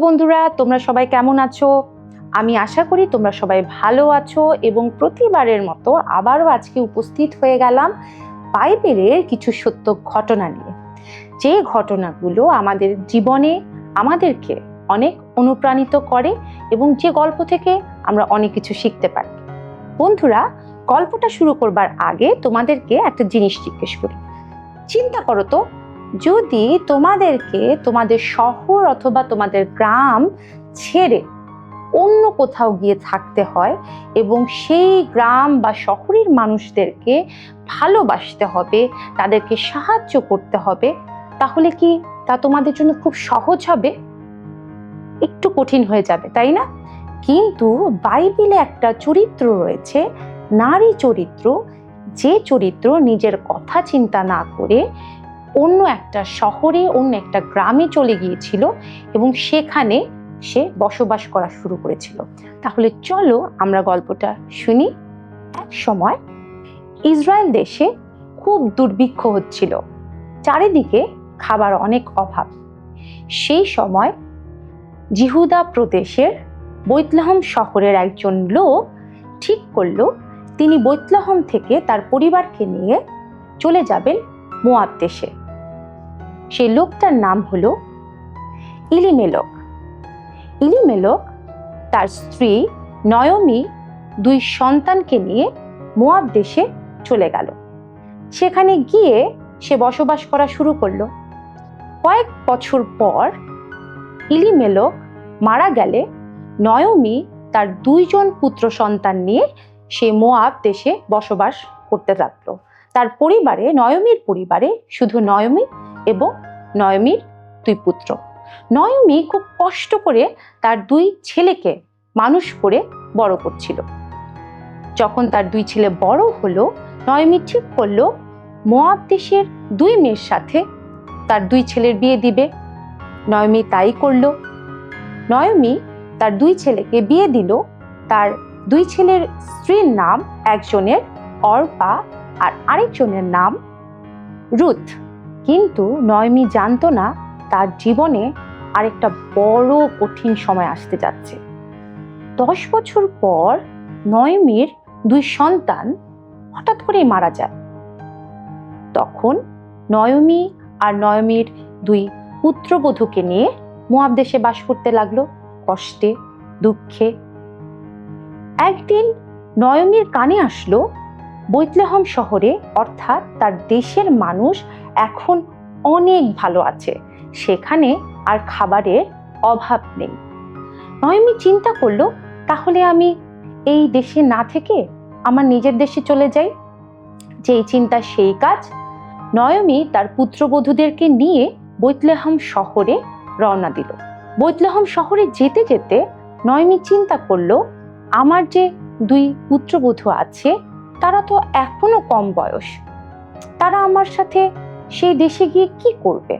বন্ধুরা, তোমরা সবাই কেমন আছো? আমি আশা করি তোমরা সবাই ভালো আছো এবং প্রতিবারের মতো আবারও আজকে উপস্থিত হয়ে গেলাম বাইবেলের কিছু সত্য ঘটনা নিয়ে। যে ঘটনাগুলো আমাদের জীবনে আমাদেরকে অনেক অনুপ্রাণিত করে এবং যে গল্প থেকে আমরা অনেক কিছু শিখতে পারি। বন্ধুরা, গল্পটা শুরু করবার আগে তোমাদেরকে একটা জিনিস জিজ্ঞেস করি। চিন্তা করো তো যদি তোমাদেরকে তোমাদের শহর অথবা তোমাদের গ্রাম ছেড়ে অন্য কোথাও গিয়ে থাকতে হয় এবং সেই গ্রাম বা শহরের মানুষদেরকে ভালোবাসতে হবে, তাদেরকে সাহায্য করতে হবে, তাহলে কি তা তোমাদের জন্য খুব সহজ হবে? একটু কঠিন হয়ে যাবে, তাই না? কিন্তু বাইবেলে একটা চরিত্র রয়েছে, নারী চরিত্র। যে চরিত্র নিজের কথা চিন্তা না করে অন্য একটা শহরে, অন্য একটা গ্রামে চলে গিয়েছিল এবং সেখানে সে বসবাস করা শুরু করেছিল। তাহলে চলো আমরা গল্পটা শুনি। এক সময় ইসরায়েল দেশে খুব দুর্ভিক্ষ হচ্ছিল। চারিদিকে খাবার অনেক অভাব। সেই সময় জিহুদা প্রদেশের বৈতলহম শহরের একজন লোক ঠিক করল, তিনি বৈতলহম থেকে তার পরিবারকে নিয়ে চলে যাবেন মোয়াব দেশে। সেই লোকটার নাম হলো ইলিমেলক। ইলিমেলক তার স্ত্রী নয়মি দুই সন্তানকে নিয়ে মোয়াব দেশে চলে গেল। সেখানে গিয়ে সে বসবাস করা শুরু করল। কয়েক বছর পর ইলিমেলক মারা গেলে নয়মি তার দুইজন পুত্র সন্তান নিয়ে সে মোয়াব দেশে বসবাস করতে লাগল। তার পরিবারে, নয়মির পরিবারে শুধু নয়মি এবং নয়মির দুই পুত্র। নয়মি খুব কষ্ট করে তার দুই ছেলেকে মানুষ করে বড় করছিল। যখন তার দুই ছেলে বড় হলো, নয়মি ঠিক করল, মোয়াব দেশের দুই মেয়ের সাথে তার দুই ছেলের বিয়ে দিবে। নয়মি তাই করল। নয়মি তার দুই ছেলেকে বিয়ে দিল। তার দুই ছেলের স্ত্রীর নাম একজনের অর্পা আর আরেকজনের নাম রুথ। কিন্তু নয়মি জানতো না তার জীবনে আরেকটা বড় কঠিন সময় আসতে যাচ্ছে। দশ বছর পর নয়মির দুই সন্তান হঠাৎ করেই মারা যায়। তখন নয়মি আর নয়মির দুই পুত্রবধূকে নিয়ে মোয়াব দেশে বাস করতে লাগল কষ্টে, দুঃখে। একদিন নয়মির কানে আসলো বৈতলেহম শহরে, অর্থাৎ তার দেশের মানুষ এখন অনেক ভালো আছে। সেখানে আর খাবারের অভাব নেই। নয়মি চিন্তা করল, তাহলে আমি এই দেশে না থেকে আমার নিজের দেশে চলে যাই? যেই চিন্তা, সেই কাজ। নয়মি তার পুত্রবধূদেরকে নিয়ে বৈতলেহম শহরে রওনা দিল। বৈতলেহম শহরে যেতে যেতে নয়মি চিন্তা করল, আমার যে দুই পুত্রবধূ আছে তারা তো এখনও কম বয়স। তারা আমার সাথে সেই দেশে গিয়ে কি করবে?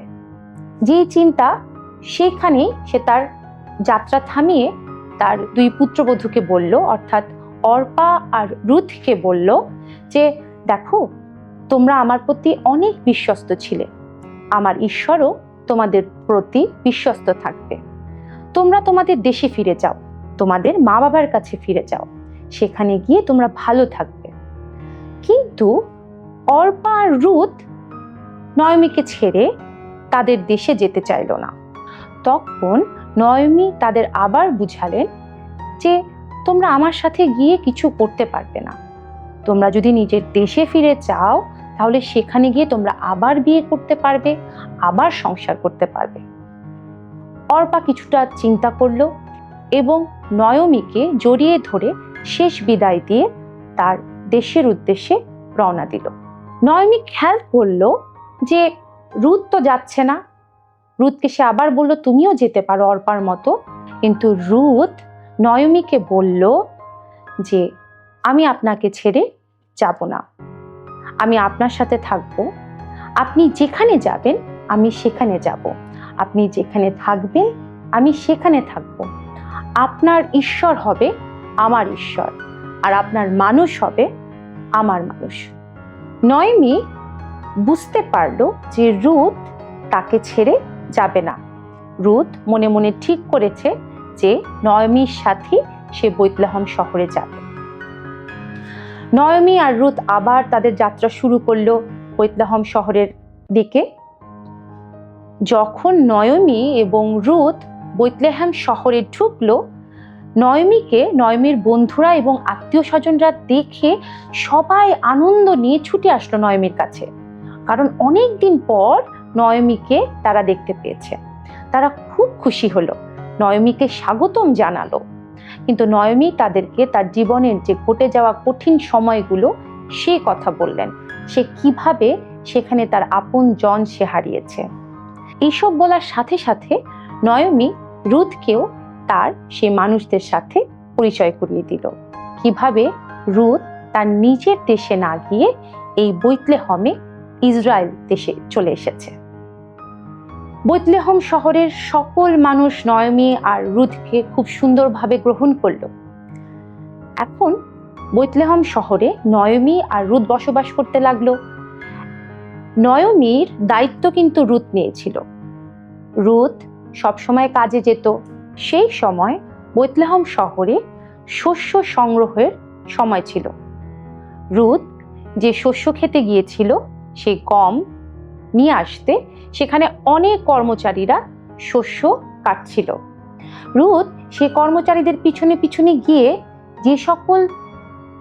যে চিন্তা সেখানেই সে তার যাত্রা থামিয়ে তার দুই পুত্রবধূকে বলল, অর্থাৎ অর্পা আর রুথকে বলল যে, দেখো, তোমরা আমার প্রতি অনেক বিশ্বস্ত ছিলে। আমার ঈশ্বরও তোমাদের প্রতি বিশ্বস্ত থাকবে। তোমরা তোমাদের দেশে ফিরে যাও, তোমাদের মা বাবার কাছে ফিরে যাও। সেখানে গিয়ে তোমরা ভালো থাকবে। কিন্তু অর্পা আর রুথ নয়মিকে ছেড়ে তাদের দেশে যেতে চাইল না। তখন নয়মি তাদের আবার বুঝালেন যে তোমরা আমার সাথে গিয়ে কিছু করতে পারবে না। তোমরা যদি নিজের দেশে ফিরে চাও তাহলে সেখানে গিয়ে তোমরা আবার বিয়ে করতে পারবে, আবার সংসার করতে পারবে। অর্পা কিছুটা চিন্তা করল এবং নয়মিকে জড়িয়ে ধরে শেষ বিদায় দিয়ে তার দেশের উদ্দেশ্যে রওনা দিল। নয়মি খেয়াল করল যে রুদ তো যাচ্ছে না। রুদকে সে আবার বলল, তুমিও যেতে পারো অর্পার মতো। কিন্তু রুদ নয়মিকে বলল যে, আমি আপনাকে ছেড়ে যাব না। আমি আপনার সাথে থাকব। আপনি যেখানে যাবেন, আমি সেখানে যাব। আপনি যেখানে থাকবেন, আমি সেখানে থাকব। আপনার ঈশ্বর হবে আমার ঈশ্বর। আর আপনার মানুষ হবে আমার মানুষ। নয়মি বুঝতে পারল যে রুথ তাকে ছেড়ে যাবে না। রুথ মনে মনে ঠিক করেছে যে নয়মির সাথে সে বৈতলেহম শহরে যাবে। নয়মি আর রুথ আবার তাদের যাত্রা শুরু করল বৈতলেহম শহরের দিকে। যখন নয়মি এবং রুথ বৈতলেহম শহরে ঢুকলো নয়মিকে নয়মির বন্ধুরা এবং আত্মীয় স্বজনরা দেখে সবাই আনন্দ নিয়ে ছুটে আসলো নয়মির কাছে। কারণ অনেক দিন পর নয়মিকে তারা দেখতে পেয়েছে। তারা খুব খুশি হলো, নয়মিকে স্বাগতম জানালো। কিন্তু নয়মি তাদেরকে তার জীবনের যে ঘটে যাওয়া কঠিন সময়গুলো সে কথা বললেন। সে কীভাবে সেখানে তার আপন জন সে হারিয়েছে। এইসব বলার সাথে সাথে নয়মি রুথকেও তার সেই মানুষদের সাথে পরিচয় করিয়ে দিল। কীভাবে রুথ তার নিজের দেশে না গিয়ে এই বৈতলেহমে ইসরায়েল দেশে চলে এসেছে। বৈতলেহম শহরের সকল মানুষ নয়মি আর রুথকে খুব সুন্দরভাবে গ্রহণ করল। এখন বৈতলেহম শহরে নয়মি আর রুথ বসবাস করতে লাগল। নয়মির দায়িত্ব কিন্তু রুথ নিয়েছিল। রুথ সবসময় কাজে যেত সেই সময় বৈতলাহম শহরে শস্য সংগ্রহের সময় ছিল। রুথ যে শস্য খেতে গিয়েছিল সেই গম নিয়ে আসতে সেখানে অনেক কর্মচারীরা শস্য কাটছিল। রুথ সে কর্মচারীদের পিছনে পিছনে গিয়ে যে সকল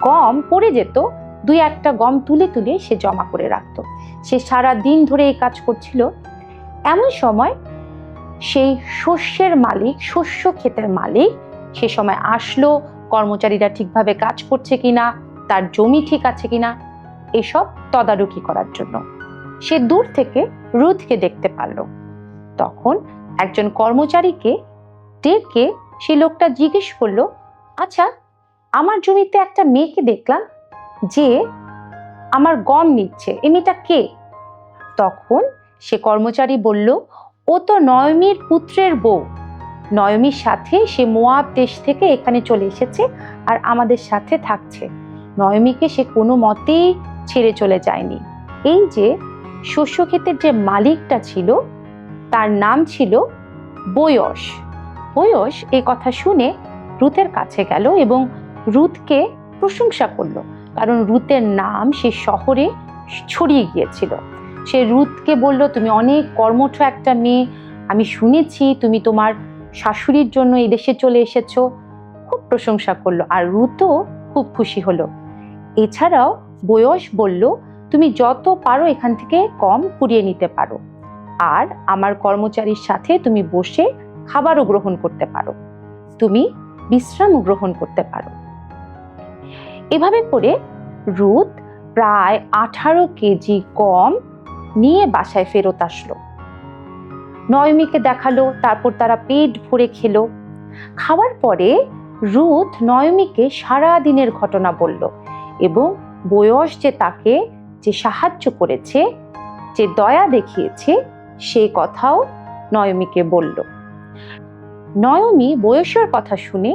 গম পড়ে যেত, দুই একটা গম তুলে তুলে সে জমা করে রাখত। সে সারা দিন ধরে এই কাজ করছিল। এমন সময় সেই শস্যের মালিক, শস্য ক্ষেতের মালিক, সে সময় আসলো, কর্মচারীরা ঠিকভাবে কাজ করছে কিনা, তার জমি ঠিক আছে কিনা, এসব তদারকি করার জন্য। সে দূর থেকে রুথকে দেখতে পারল। তখন একজন কর্মচারীকে ডেকে সে লোকটা জিজ্ঞেস করল আচ্ছা আমার জমিতে একটা মেয়েকে দেখলাম, যে আমার গম নিচ্ছে, এ মেয়েটা কে? তখন সে কর্মচারী বলল ও তো নয়মির পুত্রের বউ। নয়মির সাথে সে মোয়াব দেশ থেকে এখানে চলে এসেছে আর আমাদের সাথে থাকছে। নয়মিকে সে কোনো মতেই ছেড়ে চলে যায়নি। এই যে শস্য ক্ষেতের যে মালিকটা ছিল, তার নাম ছিল বয়স। বয়স এই কথা শুনে রুথের কাছে গেল এবং রুথকে প্রশংসা করল, কারণ রুথের নাম সে শহরে ছড়িয়ে গিয়েছিল। সে রুথকে বলল, তুমি অনেক কর্মঠ একটা মেয়ে। আমি শুনেছি তুমি তোমার শাশুড়ির জন্য এই দেশে চলে এসেছ। খুব প্রশংসা করল। আর রুথও খুব খুশি হলো। এছাড়াও বয়স বলল, তুমি যত পারো এখান থেকে কম কুড়িয়ে নিতে পারো। আর আমার কর্মচারীর সাথে তুমি বসে খাবারও গ্রহণ করতে পারো। তুমি বিশ্রামও গ্রহণ করতে পারো। এভাবে করে রুথ প্রায় আঠারো কেজি কম নিয়ে বাসায় ফেরত আসলো। নয়মিকে দেখাল, তারপর তারা পেট ভরে খেলো। খাওয়ার পরে রুথ নয়মিকে সারা দিনের ঘটনা বলল এবং বয়স যে তাকে যে সাহায্য করেছে, যে দয়া দেখিয়েছে, সেই কথাও নয়মিকে বলল। নয়মি বয়সের কথা শুনে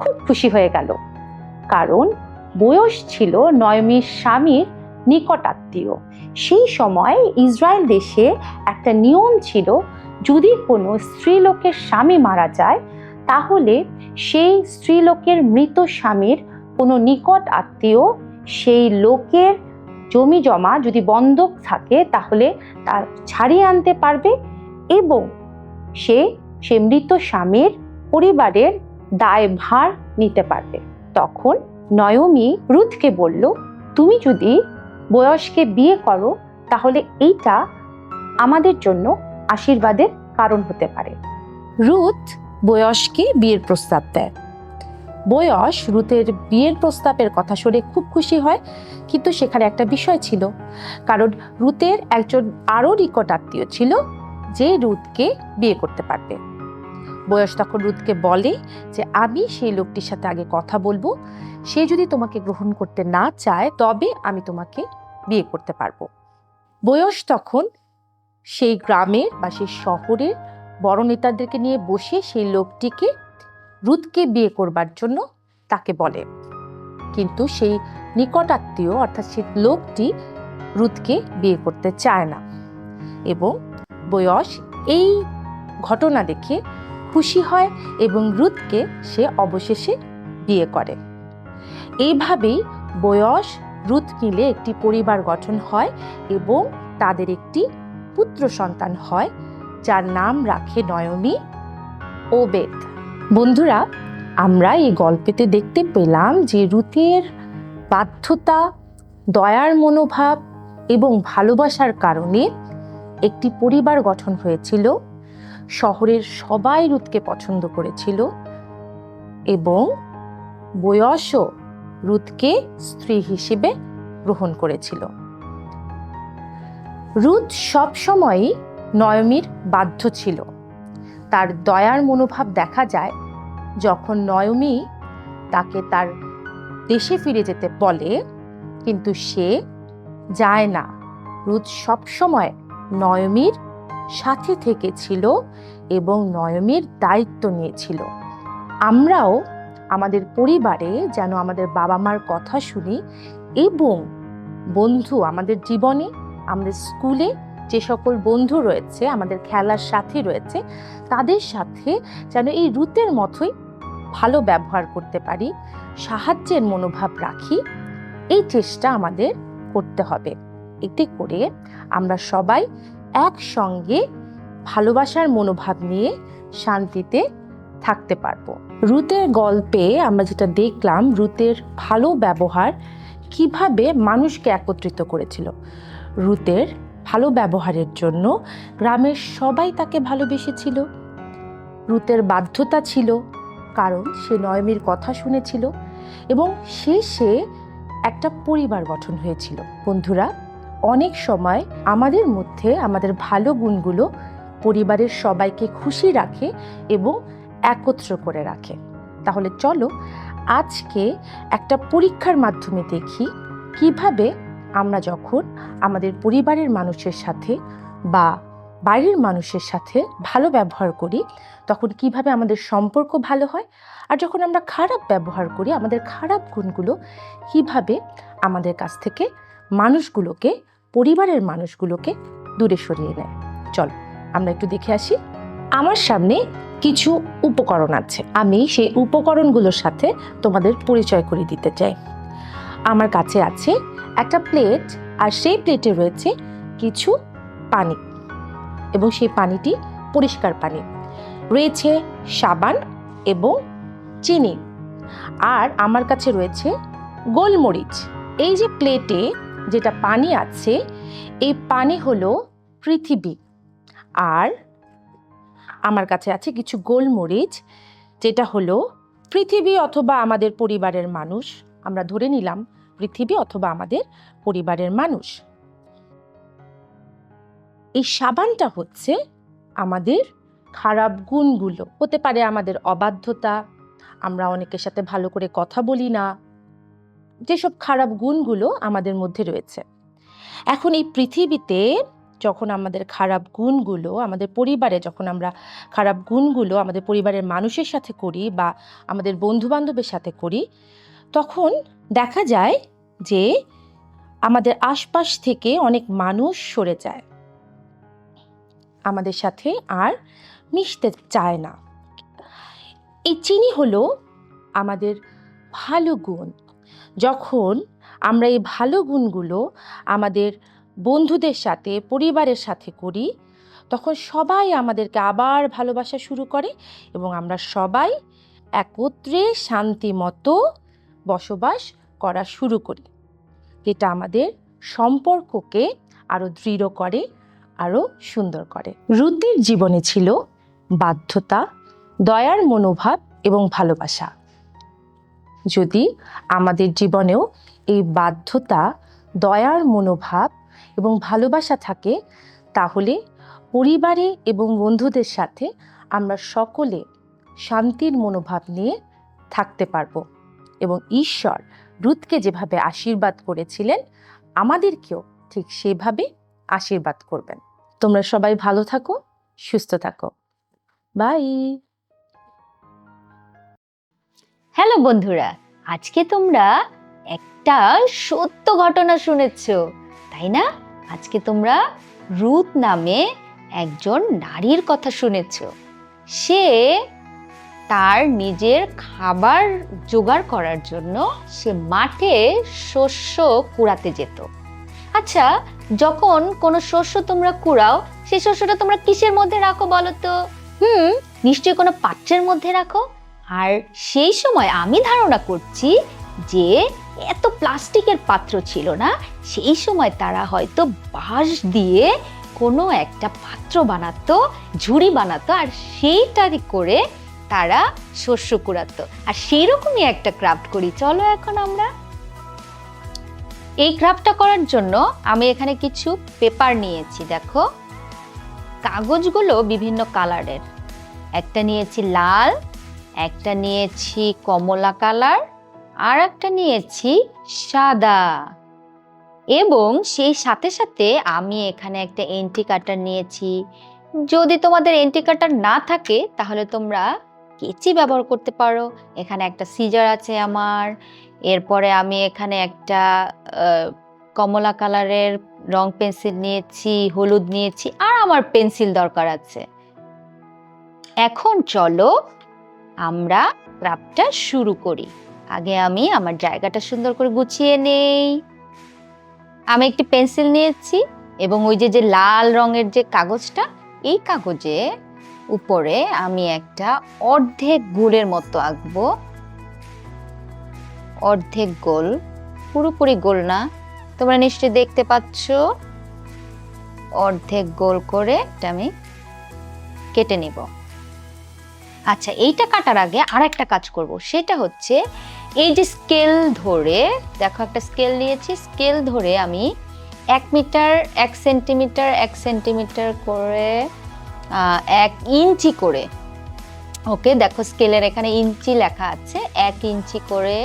খুব খুশি হয়ে গেল, কারণ বয়স ছিল নয়মির স্বামীর নিকট আত্মীয়। সেই সময় ইসরায়েল দেশে একটা নিয়ম ছিল, যদি কোনো স্ত্রীলোকের স্বামী মারা যায়, তাহলে সেই স্ত্রীলোকের মৃত স্বামীর কোনো নিকট আত্মীয় সেই লোকের জমি জমা যদি বন্ধক থাকে, তাহলে তার ছাড়িয়ে আনতে পারবে এবং সে সে মৃত স্বামীর পরিবারের দায়ভার নিতে পারবে। তখন নয়মি রুথকে বলল, তুমি যদি বয়সকে বিয়ে করো, তাহলে এইটা আমাদের জন্য আশীর্বাদের কারণ হতে পারে। রুথ বয়সকে বিয়ের প্রস্তাব দেয়। বয়স রুথের বিয়ের প্রস্তাবের কথা শুনে খুব খুশি হয়, কিন্তু সেখানে একটা বিষয় ছিল। কারণ রুথের একজন আরও নিকট আত্মীয় ছিল, যে রুথকে বিয়ে করতে পারবে। বয়স তখন রুদকে বলে যে, আমি সেই লোকটির সাথে আগে কথা বলব। সে যদি তোমাকে গ্রহণ করতে না চায়, তবে আমি তোমাকে বিয়ে করতে পারব। বয়স তখন সেই গ্রামের বা সেই শহরের বড় নেতাদেরকে নিয়ে বসে সেই লোকটিকে রুদকে বিয়ে করবার জন্য তাকে বলে। কিন্তু সেই নিকট আত্মীয়, অর্থাৎ সেই লোকটি রুদকে বিয়ে করতে চায় না। এবং বয়স এই ঘটনা দেখে খুশি হয় এবং রুথকে সে অবশেষে বিয়ে করে। এইভাবেই বয়স, রুথ মিলে একটি পরিবার গঠন হয় এবং তাদের একটি পুত্র সন্তান হয়, যার নাম রাখে নয়মি ও বেদ। বন্ধুরা, আমরা এই গল্পেতে দেখতে পেলাম যে রুথের বাধ্যতা, দয়ার মনোভাব এবং ভালোবাসার কারণে একটি পরিবার গঠন হয়েছিল। শহরের সবাই রুথকে পছন্দ করেছিল এবং বয়সও রুথকে স্ত্রী হিসেবে গ্রহণ করেছিল। রুথ সবসময়ই নয়মির বাধ্য ছিল। তার দয়ার মনোভাব দেখা যায় যখন নয়মি তাকে তার দেশে ফিরে যেতে বলে, কিন্তু সে যায় না। রুথ সবসময় নয়মির সাথে থেকেছিল এবং নয়মের দায়িত্ব নিয়েছিল। আমরাও আমাদের পরিবারে যেন আমাদের বাবা মার কথা শুনি এবং বন্ধু আমাদের জীবনে, আমাদের স্কুলে যে সকল বন্ধু রয়েছে, আমাদের খেলার সাথী রয়েছে, তাদের সাথে যেন এই রুতের মতোই ভালো ব্যবহার করতে পারি, সাহায্যের মনোভাব রাখি, এই চেষ্টা আমাদের করতে হবে। এতে করে আমরা সবাই একসঙ্গে ভালোবাসার মনোভাব নিয়ে শান্তিতে থাকতে পারব। রুতের গল্পে আমরা যেটা দেখলাম, রুতের ভালো ব্যবহার কীভাবে মানুষকে একত্রিত করেছিল। রুতের ভালো ব্যবহারের জন্য গ্রামের সবাই তাকে ভালোবেসেছিল। রুতের বাধ্যতা ছিল, কারণ সে নয়মির কথা শুনেছিল এবং শেষে একটা পরিবার গঠন হয়েছিল। বন্ধুরা অনেক সময় আমাদের মধ্যে আমাদের ভালো গুণগুলো পরিবারের সবাইকে খুশি রাখে এবং একত্র করে রাখে। তাহলে চলো আজকে একটা পরীক্ষার মাধ্যমে দেখি কীভাবে আমরা যখন আমাদের পরিবারের মানুষের সাথে বা বাইরের মানুষের সাথে ভালো ব্যবহার করি, তখন কীভাবে আমাদের সম্পর্ক ভালো হয়? আর যখন আমরা খারাপ ব্যবহার করি, আমাদের খারাপ গুণগুলো কীভাবে আমাদের কাছ থেকে মানুষগুলোকে, পরিবারের মানুষগুলোকে দূরে সরিয়ে নেয়। চলো, আমরা একটু দেখে আসি। আমার সামনে কিছু উপকরণ আছে। আমি সেই উপকরণগুলোর সাথে তোমাদের পরিচয় করে দিতে চাই। আমার কাছে আছে একটা প্লেট, আর সেই প্লেটে রয়েছে কিছু পানি। এবং সেই পানিটি পরিষ্কার পানি। রয়েছে সাবান এবং চিনি। আর আমার কাছে রয়েছে গোলমরিচ। এই যে প্লেটে যেটা পানি আছে, এই পানি হলো পৃথিবী। আর আমার কাছে আছে কিছু গোলমরিচ, যেটা হলো পৃথিবী অথবা আমাদের পরিবারের মানুষ। আমরা ধরে নিলাম পৃথিবী অথবা আমাদের পরিবারের মানুষ। এই সাবানটা হচ্ছে আমাদের খারাপ গুণগুলো। হতে পারে আমাদের অবাধ্যতা, আমরা অনেকের সাথে ভালো করে কথা বলি না যেসব খারাপ গুণগুলো আমাদের মধ্যে রয়েছে। এখন এই পৃথিবীতে যখন আমাদের খারাপ গুণগুলো, আমাদের পরিবারে যখন আমরা খারাপ গুণগুলো আমাদের পরিবারের মানুষের সাথে করি বা আমাদের বন্ধু বান্ধবের সাথে করি, তখন দেখা যায় যে আমাদের আশপাশ থেকে অনেক মানুষ সরে যায়। আমাদের সাথে আর মিশতে চায় না। এই চিনি হলো আমাদের ভালো গুণ। যখন আমরা এই ভালো গুণগুলো আমাদের বন্ধুদের সাথে, পরিবারের সাথে করি, তখন সবাই আমাদেরকে আবার ভালোবাসা শুরু করে এবং আমরা সবাই একত্রে শান্তি মতো বসবাস করা শুরু করি। যেটা আমাদের সম্পর্ককে আরও দৃঢ় করে আরও সুন্দর করে। রুদ্রের জীবনে ছিল বাধ্যতা, দয়ার মনোভাব এবং ভালোবাসা। যদি আমাদের জীবনেও এই বাধ্যতা, দয়ার মনোভাব এবং ভালোবাসা থাকে, তাহলে পরিবারে এবং বন্ধুদের সাথে আমরা সকলে শান্তির মনোভাব নিয়ে থাকতে পারব এবং ঈশ্বর রুথকে যেভাবে আশীর্বাদ করেছিলেন, আমাদেরকেও ঠিক সেভাবে আশীর্বাদ করবেন। তোমরা সবাই ভালো থাকো, সুস্থ থাকো। বাই! হ্যালো বন্ধুরা, আজকে তোমরা একটা সত্য ঘটনা শুনেছ, তাই না? আজকে তোমরা রুথ নামে একজন নারীর কথা শুনেছ। সে তার নিজের খাবার জোগাড় করার জন্য সে মাঠে শস্য কুড়াতে যেত। আচ্ছা যখন কোনো শস্য তোমরা কুড়াও, সেই শস্যটা তোমরা কিসের মধ্যে রাখো বলো তো? হুম, নিশ্চয়ই কোনো পাত্রের মধ্যে রাখো? আর সেই সময় আমি ধারণা করছি যে এত প্লাস্টিকের পাত্র ছিল না, সেই সময় তারা হয়তো বাঁশ দিয়ে কোনো একটা পাত্র বানাতো, ঝুড়ি বানাতো, আর সেইটারই করে তারা শস্য কুড়াতো। আর সেই রকমই একটা ক্রাফট করি। চলো এখন আমরা। এই ক্রাফটটা করার জন্য আমি এখানে কিছু পেপার নিয়েছি, দেখো। কাগজগুলো বিভিন্ন কালারের একটা নিয়েছি লাল একটা নিয়েছি কমলা কালার আর একটা নিয়েছি সাদা। এবং সেই সাথে সাথে আমি এখানে একটা এন্টি কাটার নিয়েছি। যদি তোমাদের এন্টি কাটার না থাকে, তাহলে তোমরা কেচি ব্যবহার করতে পারো। এখানে একটা সিজার আছে আমার। এরপরে আমি এখানে একটা কমলা কালারের রং পেন্সিল নিয়েছি, হলুদ নিয়েছি, আর আমার পেন্সিল দরকার আছে। এখন চলো আমরা ক্রাফটটা শুরু করি। আগে আমি আমার জায়গাটা সুন্দর করে গুছিয়ে নেই। আমি একটি পেন্সিল নিয়েছি এবং ওই যে যে লাল রঙের যে কাগজটা, এই কাগজে উপরে আমি একটা অর্ধেক গোলের মতো আঁকবো। অর্ধেক গোল, পুরোপুরি গোল না। তোমরা নিশ্চয়ই দেখতে পাচ্ছ। অর্ধেক গোল করে এটা আমি কেটে নিব। আচ্ছা এইটা কাটার আগে আর একটা কাজ করব। সেটা হচ্ছে এই যে স্কেল ধরে, দেখো একটা স্কেল নিয়েছি, স্কেল ধরে আমি এক মিটার, এক সেন্টিমিটার এক সেন্টিমিটার করে এক ইঞ্চি করে, ওকে, দেখো স্কেলের এখানে ইঞ্চি লেখা আছে, এক ইঞ্চি করে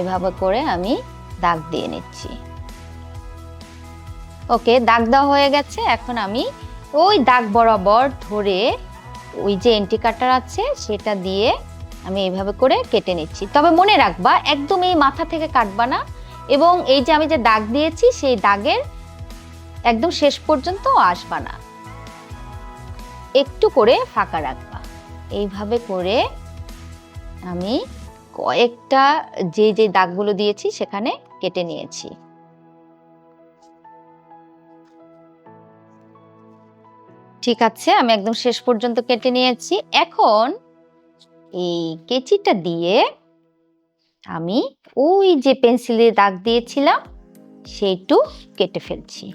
এভাবে করে আমি দাগ দিয়ে নিচ্ছি। ওকে, দাগ দেওয়া হয়ে গেছে, এখন আমি ওই দাগ বরাবর ধরে ওই যে এন্টি কাটার আছে, সেটা দিয়ে আমি এইভাবে করে কেটে নিচ্ছি। তবে মনে রাখবা, একদম এই মাথা থেকে কাটবা না এবং এই যে আমি যে দাগ দিয়েছি, সেই দাগের একদম শেষ পর্যন্ত আসবা না। একটু করে ফাঁকা রাখবা। এইভাবে করে আমি কয়েকটা যে যে দাগগুলো দিয়েছি, সেখানে কেটে নিয়েছি। ঠিক আছে, আমি একদম শেষ পর্যন্ত কেটে নিয়েছি। এখন এই কেচিটা দিয়ে আমি ওই যে পেন্সিলে দাগ দিয়েছিলাম সেইটু কেটে ফেলছি।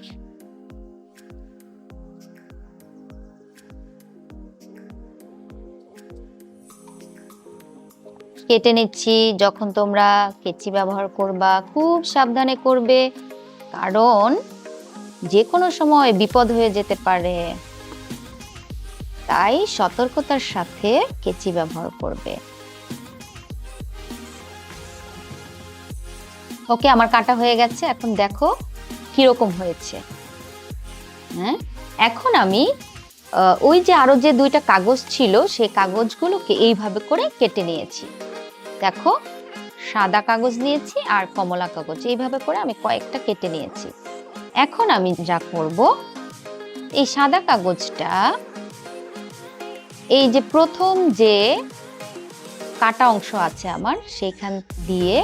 কেটে নিচ্ছি, যখন তোমরা কেচি ব্যবহার করবা, খুব সাবধানে করবে, কারণ যে কোনো সময় বিপদ হয়ে যেতে পারে। তাই সতর্কতার সাথে কেচি ব্যবহার করবে। ওকে, আমার কাটা হয়ে গেছে। এখন দেখো কীরকম হয়েছে। হ্যাঁ? এখন আমি ওই যে আরও যে দুইটা কাগজ ছিল, সেই কাগজগুলোকে এইভাবে করে কেটে নিয়েছি। দেখো, সাদা কাগজ নিয়েছি আর কমলা কাগজ। এইভাবে করে আমি কয়েকটা কেটে নিয়েছি। এখন আমি যা করব, এই সাদা কাগজটা এই যে প্রথম যে কাটা অংশ আছে আমার সেখান দিয়ে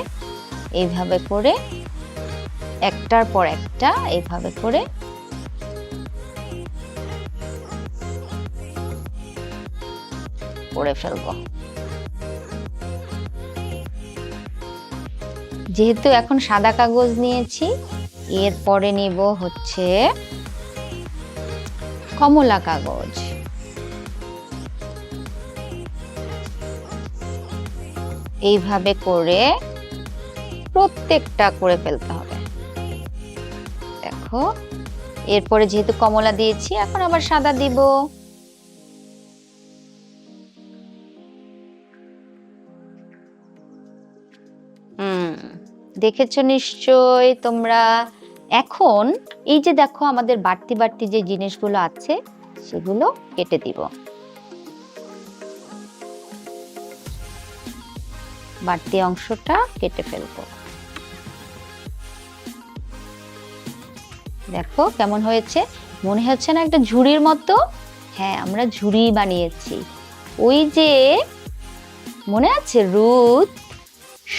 এইভাবে করে, একটার পর একটা এইভাবে করে করে ফেলব। যেহেতু এখন সাদা কাগজ নিয়েছি, এরপরে নিব হচ্ছে কমলা কাগজ। এইভাবে করে প্রত্যেকটা করে ফেলতে হবে। দেখো, এরপরে যেহেতু কমলা দিয়েছি, এখন আবার সাদা দিব। হুম, দেখেছ নিশ্চয় তোমরা? এখন এই যে দেখো আমাদের বাড়তি বাড়তি যে জিনিসগুলো আছে, সেগুলো কেটে দিব। বাড়তি অংশটা কেটে ফেলব। দেখো কেমন হয়েছে? মনে হচ্ছে না একটা ঝুড়ির মতো? হ্যাঁ আমরা ঝুড়ি বানিয়েছি। ওই যে মনে আছে রুদ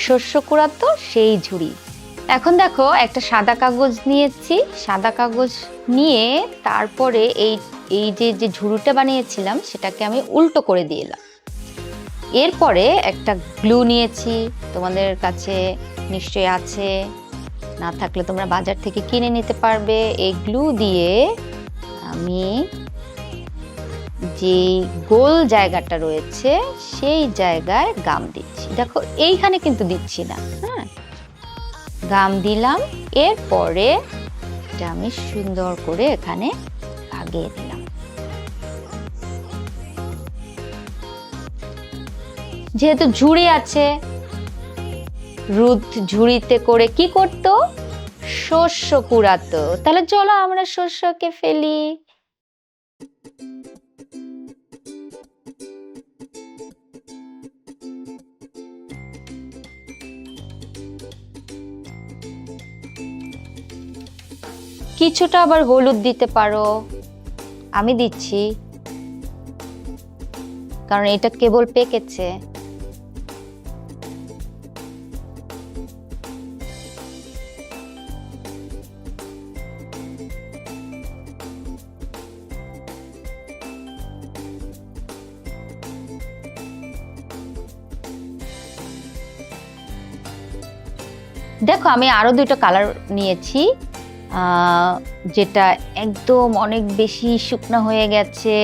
শস্য কুড়াতো সেই ঝুড়ি। এখন দেখো, একটা সাদা কাগজ নিয়েছি। সাদা কাগজ নিয়ে তারপরে এই এই যে যে ঝুড়িটা বানিয়েছিলাম, সেটাকে আমি উল্টো করে দিলাম এরপরে একটা গ্লু নিয়েছি, তোমাদের কাছে নিশ্চয়ই আছে। না থাকলে তোমরা বাজার থেকে কিনে নিতে পারবে। এই গ্লু দিয়ে আমি যে গোল জায়গাটা রয়েছে, সেই জায়গায় গাম দিচ্ছি। দেখো, এইখানে কিন্তু দিচ্ছি না হ্যাঁ? গাম দিলাম, এরপরে এটা আমি সুন্দর করে এখানে লাগিয়ে দিলাম। যেহেতু ঝুড়ি আছে, রুদ ঝুড়িতে করে কি করত? শস্য কুড়াতো। তাহলে চলো আমরা শস্যকে ফেলি। কিছুটা আবার হলুদ দিতে পারো। আমি দিচ্ছি। কারণ এটা কেবল পেকেছে। আমি আরও দুটো কালার নিয়েছি। যেটা একদম অনেক বেশি শুকনো হয়ে গেছে।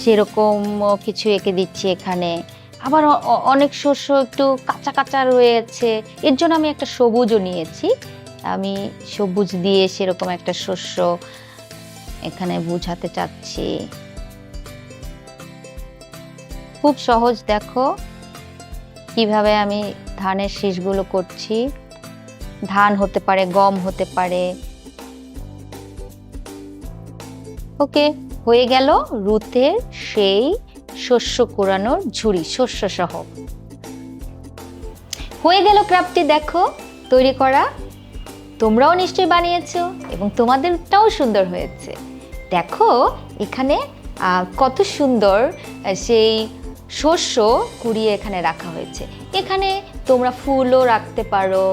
সেরকম কিছু এঁকে দিচ্ছি এখানে। আবার অনেক শস্য একটু কাঁচা কাঁচা রয়েছে। এর জন্য আমি একটা সবুজও নিয়েছি। আমি সবুজ দিয়ে সেরকম একটা শস্য এখানে বুঝাতে চাচ্ছি। খুব সহজ, দেখো। কীভাবে আমি ধানের শীষগুলো করছি। ধান হতে পারে, গম হতে পারে। ওকে, হয়ে গেল রুতের সেই শস্য কোরানোর ঝুড়ি শস্য সহ হয়ে গেল ক্রাফটি দেখো, তৈরি করা। তোমরাও নিশ্চয়ই বানিয়েছো এবং তোমাদেরটাও সুন্দর হয়েছে। দেখো, এখানে কত সুন্দর সেই শস্য কুড়িয়ে এখানে রাখা হয়েছে। এখানে তোমরা ফুলও রাখতে পারো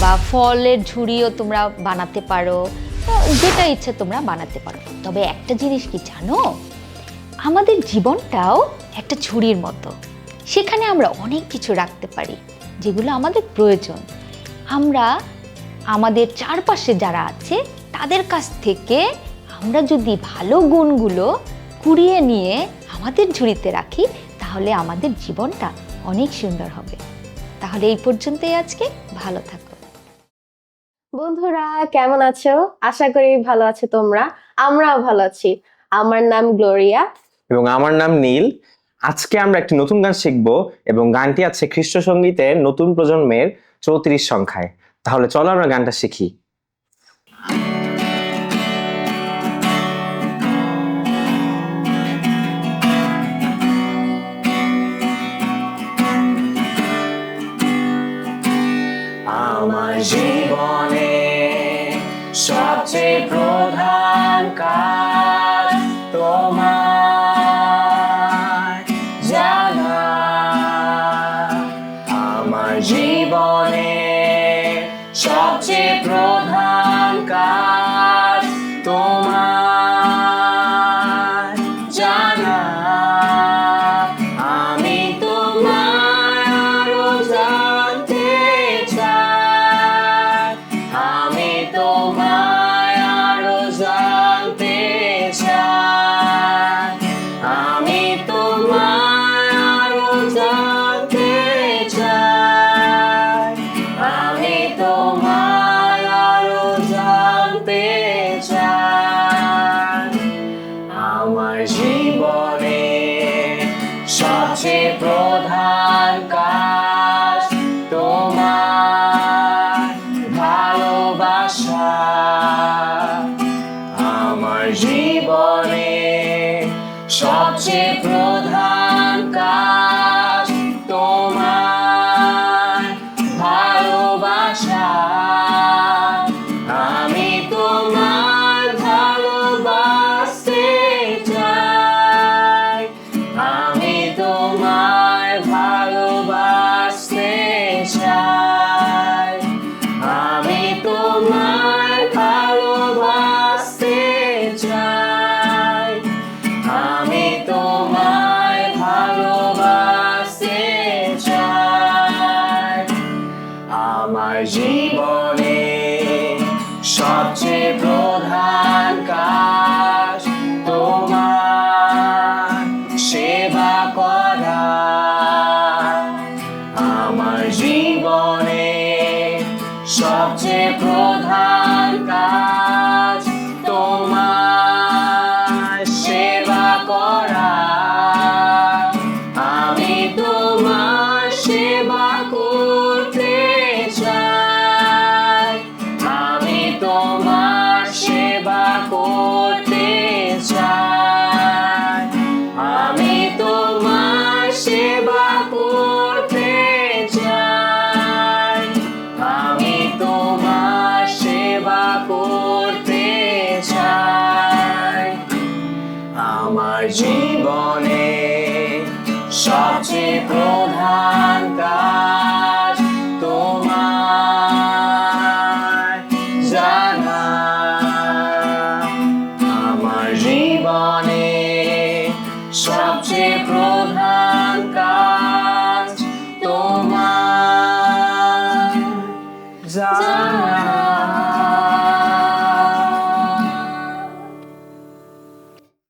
বা ফলের ঝুড়িও তোমরা বানাতে পারো যেটা ইচ্ছে তোমরা বানাতে পারো। তবে একটা জিনিস কি জানো? আমাদের জীবনটাও একটা ঝুড়ির মতো। সেখানে আমরা অনেক কিছু রাখতে পারি, যেগুলো আমাদের প্রয়োজন। আমরা, আমাদের চারপাশে যারা আছে, তাদের কাছ থেকে আমরা যদি ভালো গুণগুলো কুড়িয়ে নিয়ে আমাদের ঝুড়িতে রাখি, তাহলে আমাদের জীবনটা অনেক সুন্দর হবে। তাহলে এই পর্যন্তই আজকে। ভালো থাকো। বন্ধুরা কেমন আছো? আশা করি ভালো আছো তোমরা। আমরাও ভালো আছি। আমার নাম গ্লোরিয়া। এবং আমার নাম নীল। আজকে আমরা একটি নতুন গান শিখব এবং গানটি আছে খ্রিস্ট সঙ্গীতের নতুন প্রজন্মের চৌত্রিশ সংখ্যায়। তাহলে চলো আমরা গানটা শিখি। আমার জীবনে সবচেয়ে প্রধান কাজ তোমার জানা। আমার জীবনে সবচেয়ে প্রধান সবচেয়ে প্রধান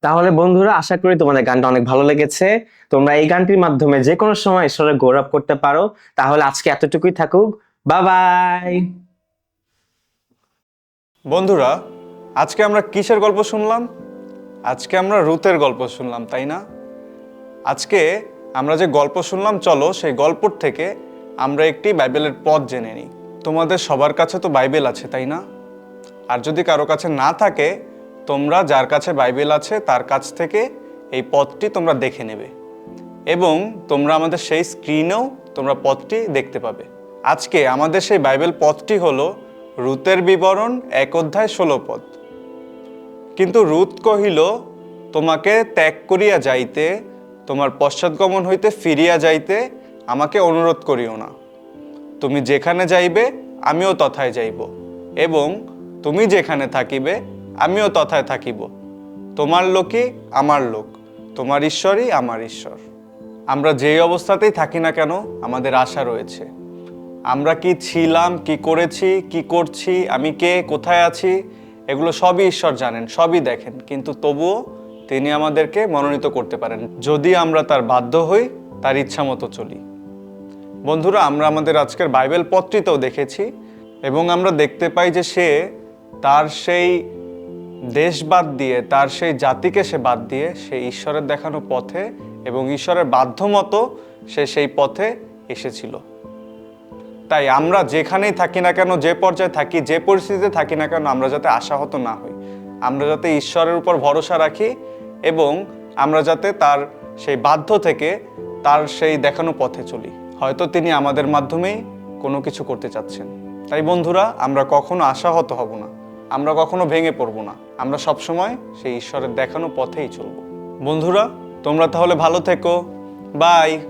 তাহলে বন্ধুরা, আশা করি তোমাদের গানটা অনেক ভালো লেগেছে। তোমরা এই গানটির মাধ্যমে যে কোনো সময় ঈশ্বরের গৌরব করতে পারো। তাহলে আজকে এতটুকুই থাকুক। বাই বাই বন্ধুরা, আজকে আমরা কিসের গল্প শুনলাম? আজকে আমরা রুতের গল্প শুনলাম, তাই না? আজকে আমরা যে গল্প শুনলাম, চলো সেই গল্পর থেকে আমরা একটি বাইবেলের পথ জেনে নিই। তোমাদের সবার কাছে তো বাইবেল আছে, তাই না? আর যদি কারও কাছে না থাকে, তোমরা যার কাছে বাইবেল আছে, তার কাছ থেকে এই পথটি তোমরা দেখে নেবে। এবং তোমরা আমাদের সেই স্ক্রিনেও তোমরা পথটি দেখতে পাবে। আজকে আমাদের সেই বাইবেল পথটি হলো রুতের বিবরণ এক অধ্যায় ষোলো পদ। কিন্তু রুত কহিল, তোমাকে ত্যাগ করিয়া যাইতে, তোমার পশ্চাৎগমন হইতে ফিরিয়া যাইতে আমাকে অনুরোধ করিও না। তুমি যেখানে যাইবে, আমিও তথায় যাইব। এবং তুমি যেখানে থাকিবে, আমিও তথায় থাকিব। তোমার লোকই আমার লোক, তোমার ঈশ্বরই আমার ঈশ্বর। আমরা যেই অবস্থাতেই থাকি না কেন, আমাদের আশা রয়েছে। আমরা কি ছিলাম, কি করেছি, কি করছি, আমি কে, কোথায় আছি, এগুলো সবই ঈশ্বর জানেন, সবই দেখেন। কিন্তু তবুও তিনি আমাদেরকে মনোনীত করতে পারেন। যদি আমরা তার বাধ্য হই, তার ইচ্ছা মতো চলি। বন্ধুরা, আমরা আমাদের আজকের বাইবেল পত্রিতেও দেখেছি এবং আমরা দেখতে পাই যে সে তার সেই দেশ বাদ দিয়ে, তার সেই জাতিকে সে বাদ দিয়ে সে ঈশ্বরের দেখানো পথে এবং ঈশ্বরের বাধ্য মতো সে সেই পথে এসেছিল। তাই আমরা যেখানেই থাকি না কেন, যে পর্যায়ে থাকি, যে পরিস্থিতিতে থাকি না কেন, আমরা যাতে আশাহত না হই। আমরা যাতে ঈশ্বরের উপর ভরসা রাখি এবং আমরা যাতে তার সেই বাধ্য থেকে তার সেই দেখানো পথে চলি। হয়তো তিনি আমাদের মাধ্যমেই কোনো কিছু করতে চাচ্ছেন। তাই বন্ধুরা, আমরা কখনো আশাহত হব না। আমরা কখনো ভেঙে পড়ব না। আমরা সবসময় সেই ঈশ্বরের দেখানো পথেই চলব। বন্ধুরা, তোমরা তাহলে ভালো থেকো। বাই।